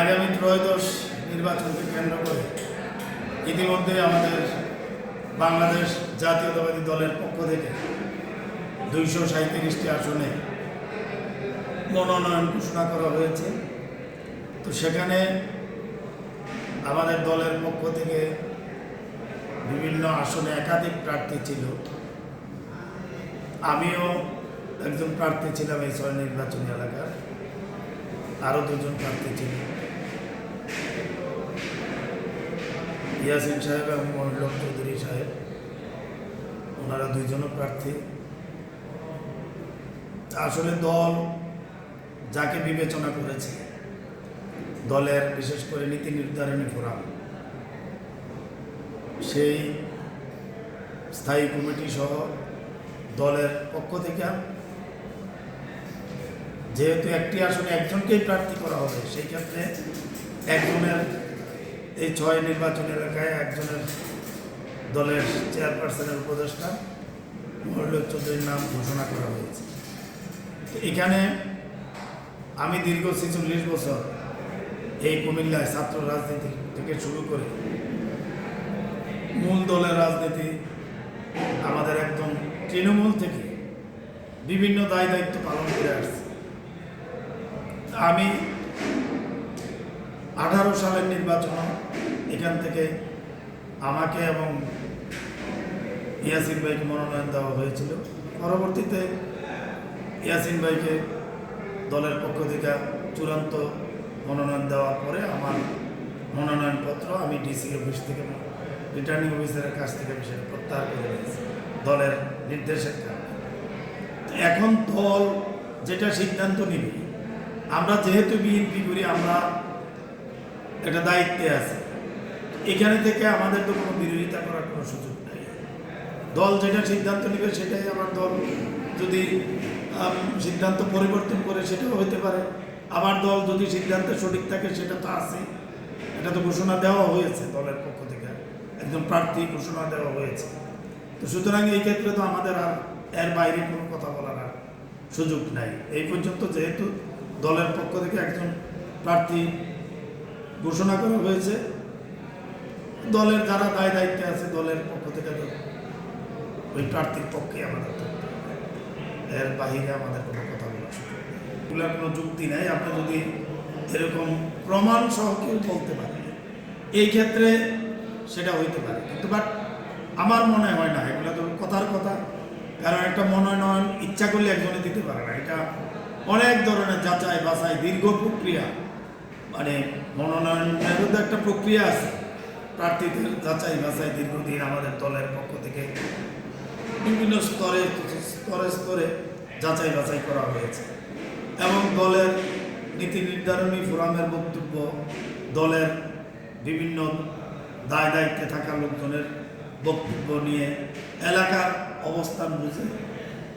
আগামী ত্রয়োদশ নির্বাচনকে কেন্দ্র করে ইতিমধ্যে আমাদের বাংলাদেশ জাতীয়তাবাদী দলের পক্ষ থেকে দুইশো সাঁত্রিশটি আসনে মনোনয়ন ঘোষণা করা হয়েছে। তো সেখানে আমাদের দলের পক্ষ থেকে বিভিন্ন আসনে একাধিক প্রার্থী ছিল। আমিও একজন প্রার্থী ছিলাম এই ছয় নির্বাচনী এলাকার। আরও দুজন প্রার্থী ছিল। ইয়াসিন সাহেব এবং মহিলক চৌধুরী সাহেব, ওনারা দুইজনও প্রার্থী। আসলে দল যাকে বিবেচনা করেছে, দলের বিশেষ করে নীতি নির্ধারণী ফোরাম, সেই স্থায়ী কমিটি সহ দলের পক্ষ থেকে যেহেতু একটি আসনে একজনকেই প্রার্থী করা হবে, সেই ক্ষেত্রে একজনের এই ছয় নির্বাচন এলাকায় একজনের দলের চেয়ারপারসনের উপদেষ্টা মহিলক চৌধুরীর নাম ঘোষণা করা হয়েছে। এখানে আমি দীর্ঘ ছেচল্লিশ বছর এই কুমিল্লায় ছাত্র রাজনীতি থেকে শুরু করে মূল দলের রাজনীতি, আমাদের একদম তৃণমূল থেকে বিভিন্ন দায় দায়িত্ব পালন করে আসছে। আমি আঠারো সালের নির্বাচন এখান থেকে আমাকে এবং ইয়াসিন ভাইকে মনোনয়ন দেওয়া হয়েছিল। পরবর্তীতে ইয়াসিন ভাইকে দলের পক্ষ থেকে চূড়ান্ত মনোনয়ন দেওয়ার পরে আমার মনোনয়নপত্র আমি ডিসি অফিস থেকে, রিটার্নিং অফিসারের কাছ থেকে সেটা প্রত্যাহার করে নিয়েছি, দলের নির্দেশের কারণে। এখন দল যেটা সিদ্ধান্ত নিবে, আমরা যেহেতু বিএনপি করি, আমরা একটা দায়িত্বে আছে। এখানে থেকে আমাদের তো কোনো বিরোধিতা করার কোনো সুযোগ নেই। দল যেটা সিদ্ধান্ত নেবে সেটাই আমার দল যদি সিদ্ধান্ত পরিবর্তন করে সেটাও হতে পারে। আবার দল যদি সিদ্ধান্ত সঠিক থাকে সেটা তো আছে এটা তো ঘোষণা দেওয়া হয়েছে দলের পক্ষ থেকে। একজন প্রার্থী ঘোষণা দেওয়া হয়েছে। তো সুতরাং এই ক্ষেত্রে তো আমাদের আর এর বাইরে কোনো কথা বলার আর সুযোগ নাই। এই পর্যন্ত যেহেতু দলের পক্ষ থেকে একজন প্রার্থী ঘোষণা করা হয়েছে। দলের যারা দায় দায়িত্বে আছে, দলের পক্ষ থেকে ওই প্রার্থীর পক্ষে আমাদের এর বাহিরে আমাদের কোনো কথা নেই। এগুলোর কোনো যুক্তি নেই। আপনি যদি এরকম প্রমাণ সহ কেউ বলতে পারে, এই ক্ষেত্রে সেটা হইতে পারে। কিন্তু বাট আমার মনে হয় না, এগুলো তো কথার কথা। কারণ একটা মনোনয়ন ইচ্ছা করলে একজনে দিতে পারে না। এটা অনেক ধরনের যাচাই বাছাই দীর্ঘ প্রক্রিয়া। মানে মনোনয়নের তো একটা প্রক্রিয়া আছে। প্রার্থীদের যাচাই বাছাই দীর্ঘদিন আমাদের দলের পক্ষ থেকে বিভিন্ন স্তরে স্তরে স্তরে যাচাই বাছাই করা হয়েছে। এবং দলের নীতি নির্ধারণী ফোরামের বক্তব্য, দলের বিভিন্ন দায় দায়িত্বে থাকা লোকজনের বক্তব্য নিয়ে এলাকার অবস্থান বুঝে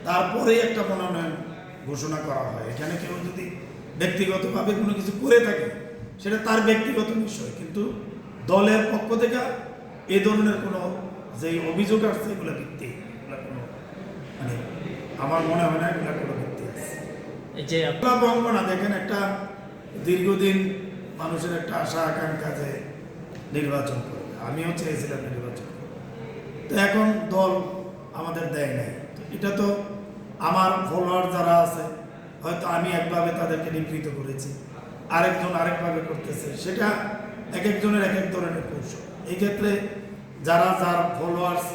তারপরেই একটা মনোনয়ন ঘোষণা করা হয়। এখানে কেউ যদি ব্যক্তিগতভাবে কোনো কিছু করে থাকে সেটা তার ব্যক্তিগত বিষয় কিন্তু দলের পক্ষ থেকে এ ধরনের কোনো যে অভিযোগ আসছে এগুলো ভিত্তি কোনো মানে আমার মনে হয় না এগুলো কোনো ভিত্তি আছে। যে আপনার বঙ্গনা দেখেন একটা দীর্ঘদিন মানুষের একটা আশা আকাঙ্ক্ষা যে নির্বাচন করবে। আমিও চেয়েছিলাম নির্বাচন তো এখন দল আমাদের দেয় নাই। এটা তো আমার ফলোয়ার যারা আছে হয়তো আমি একভাবে তাদেরকে নিবৃত করেছি। আরেকজন আরেকভাবে করতেছে সেটা এক একজনের এক এক ধরনের কৌশল। এই ক্ষেত্রে যারা যার ফলোয়ার্স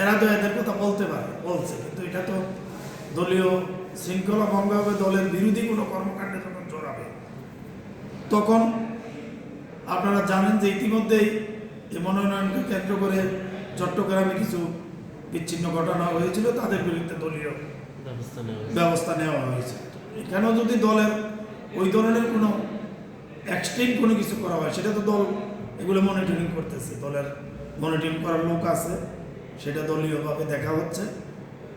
এরা তো এদের কথা বলতে পারে বলছে। কিন্তু এটা তো দলীয় শৃঙ্খলা ভঙ্গ হবে দলের বিরোধী কোনো কর্মকাণ্ডে যখন জড়াবে তখন আপনারা জানেন যে ইতিমধ্যেই এই মনোনয়নকে কেন্দ্র করে চট্টগ্রামে কিছু বিচ্ছিন্ন ঘটনা হয়েছিল তাদের বিরুদ্ধে দলীয় ব্যবস্থা নেওয়া হয়েছে। ব্যবস্থা নেওয়া হয়েছে। তো এখানেও যদি দলের ওই ধরনের কোনো এক্সট্রিম কোনো কিছু করা হয় সেটা তো দল এগুলো মনিটরিং করতেছে দলের মনিটরিং করার লোক আছে সেটা দলীয়ভাবে দেখা হচ্ছে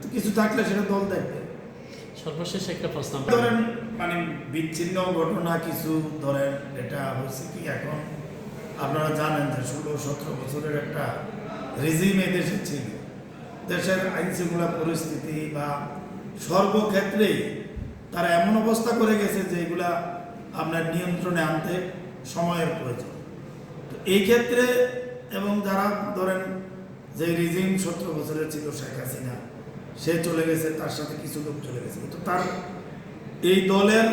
তো কিছু থাকলে সেটা দল দেখবে। সর্বশেষ একটা প্রশ্ন। ধরেন মানে বিচ্ছিন্ন ঘটনা কিছু ধরেন এটা হচ্ছে কি এখন আপনারা জানেন যে ষোলো সতেরো বছরের একটা রেজিম দেশে ছিল। দেশের আইন শৃঙ্খলা পরিস্থিতি বা সর্বক্ষেত্রেই তারা এমন অবস্থা করে গেছে যে এগুলা আপনার নিয়ন্ত্রণে আনতে সময়ের প্রয়োজন। তো এই ক্ষেত্রে এবং যারা ধরেন যে রিজিম সতেরো বছরের ছিল শেখ হাসিনা, সে চলে গেছে, তার সাথে কিছু লোক চলে গেছে। কিন্তু তার এই দলের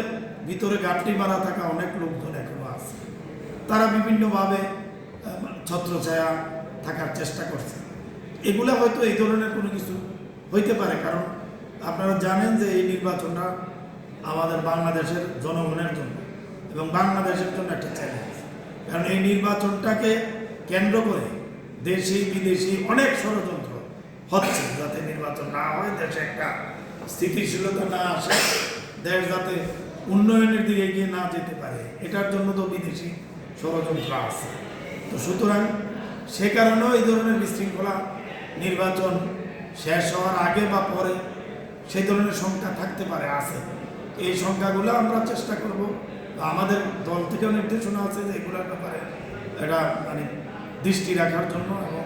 ভিতরে গাঁটটি মারা থাকা অনেক লোকজন এখনও আছে। তারা বিভিন্নভাবে ছত্রছায়া থাকার চেষ্টা করছে। এগুলো হয়তো এই ধরনের কোনো কিছু হইতে পারে, কারণ আপনারা জানেন যে এই নির্বাচনটা আমাদের বাংলাদেশের জনগণের জন্য এবং বাংলাদেশের জন্য একটা চ্যালেঞ্জ কারণ এই নির্বাচনটাকে কেন্দ্র করে দেশি, বিদেশি অনেক ষড়যন্ত্র হচ্ছে যাতে নির্বাচন না হয়, দেশে একটা স্থিতিশীলতা না আসে, দেশ যাতে উন্নয়নের দিকে এগিয়ে না যেতে পারে, এটার জন্য তো বিদেশি ষড়যন্ত্র আছে। তো সুতরাং সে কারণেও এই ধরনের বিশৃঙ্খলা নির্বাচন শেষ হওয়ার আগে বা পরে সেই ধরনের সংখ্যা থাকতে পারে, আছে। এই সংখ্যাগুলো আমরা চেষ্টা করব আমাদের দল থেকেও নির্দেশনা আছে যে এগুলোর ব্যাপারে এটা মানে দৃষ্টি রাখার জন্য এবং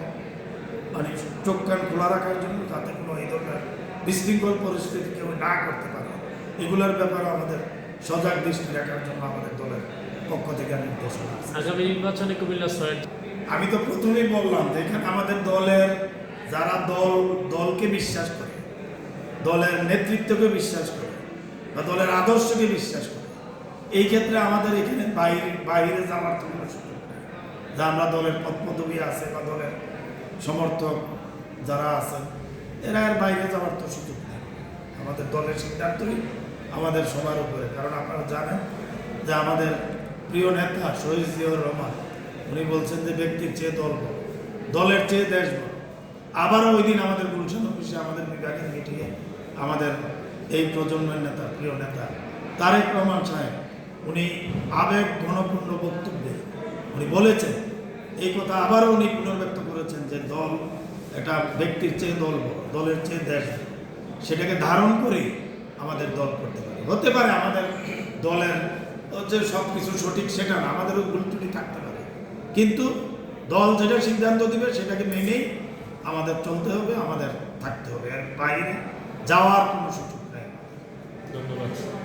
মানে চোখ কান খোলা রাখার জন্য যাতে কোনো এই ধরনের বিশৃঙ্খল পরিস্থিতি কেউ না করতে পারে। এগুলোর ব্যাপারে আমাদের সজাগ দৃষ্টি রাখার জন্য আমাদের দলের পক্ষ থেকে নির্দেশনা আছে। আগামী নির্বাচনে কুমিল্লা আমি তো প্রথমেই বললাম যে এখানে আমাদের দলের যারা দল দলকে বিশ্বাস করে দলের নেতৃত্বকে বিশ্বাস করে বা দলের আদর্শকে বিশ্বাস করে এই ক্ষেত্রে আমাদের এখানে বাইরে বাইরে যাওয়ার তো কোনো সুযোগ যা আমরা দলের পদপদবী আছে বা দলের সমর্থক যারা আছে, এরা এর বাইরে যাওয়ার তো সুযোগ নেই। আমাদের দলের সিদ্ধান্তই আমাদের সবার উপরে। কারণ আপনারা জানেন যে আমাদের প্রিয় নেতা শহীদ জিয়াউর রহমান, উনি বলছেন যে ব্যক্তির চেয়ে দল দলের চেয়ে দেশ বড়। আবারও ওই দিন আমাদের গুলশান অফিসে আমাদের বিভাগের মিটিংয়ে আমাদের এই প্রজন্মের নেতা, প্রিয় নেতা তারেক রহমান সাহেব উনি আবেগ ঘনপূর্ণ বক্তব্যে উনি বলেছেন, এই কথা আবারও উনি পুনর্ব্যক্ত করেছেন যে দল এটা ব্যক্তির চেয়ে দল দলের চেয়ে দেশ সেটাকে ধারণ করেই আমাদের দল করতে পারে। হতে পারে আমাদের দলের যে সব কিছু সঠিক সেটা না, আমাদেরও ত্রুটি থাকতে পারে। কিন্তু দল যেটা সিদ্ধান্ত দিবে, সেটাকে মেনেই আমাদের চলতে হবে, আমাদের থাকতে হবে। আর বাইরে যাওয়ার কোনো সুযোগ নেই। ধন্যবাদ।